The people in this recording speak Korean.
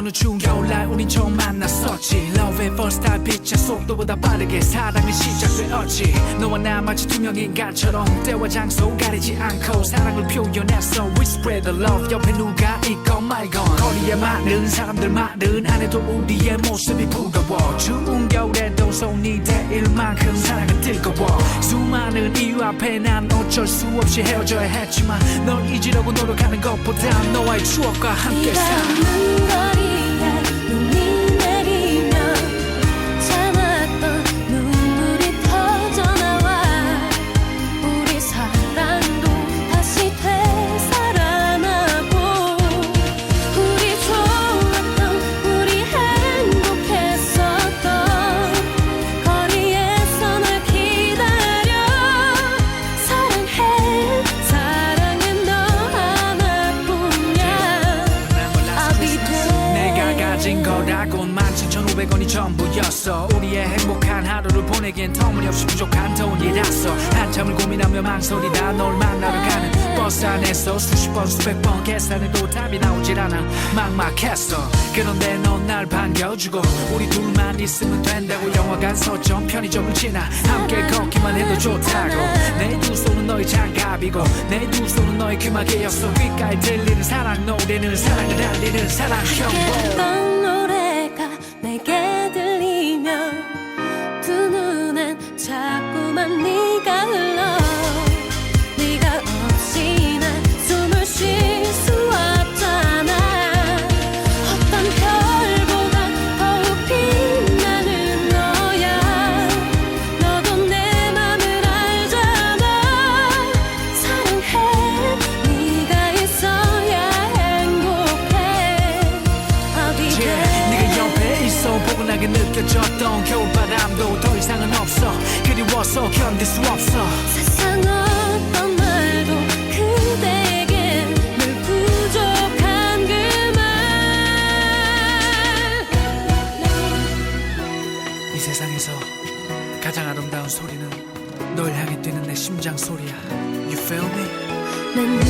어느 추운 겨울날 우린 처음 만났었지. Love at first time 빛의 속도보다 빠르게 사랑은 시작되었지. 너와 나 마치 투명 인간처럼 때와 장소 가리지 않고 사랑을 표현했어 We spread the love 옆에 누가 있건 말건 거리에 많은 사람들 말은 안 해도 우리의 모습이 부러워. 추운 겨울에도 손이 대일 만큼 사랑은 뜨거워. 수많은 이유 앞에 난 어쩔 수 없이 헤어져야 했지만 널 잊으려고 노력하는 것보다 너와의 추억과 함께 비 거라곤 17,500원이 전부였어. 우리의 행복한 하루를 보내기엔 터무니없이 부족한 돈이라서 한참을 고민하며 망설이다. 널 만나러 가는 버스 안에서 수십 번 수백 번 계산해도 답이 나오질 않아. 막막했어. 그런데 넌 날 반겨주고 우리 둘만 있으면 된다고 영화관 서점 편의점을 지나. 함께 걷기만 해도 좋다고. 내 두 손은 너의 장갑이고 내 두 손은 너의 귀마개였어. 귓가에 들리는 사랑 노래는 사랑을 알리는 사랑. 형보 내게 들리면 두 눈엔 자꾸만 네가 흘러 있어. 포근하게 느껴졌던 겨울바람도 더 이상은 없어. 그리워서 견딜 수 없어. 세상 어떤 말도 그대에게 늘 부족한 그말. 이 세상에서 가장 아름다운 소리는 널 향해 뛰는 내 심장 소리야. You feel me? 난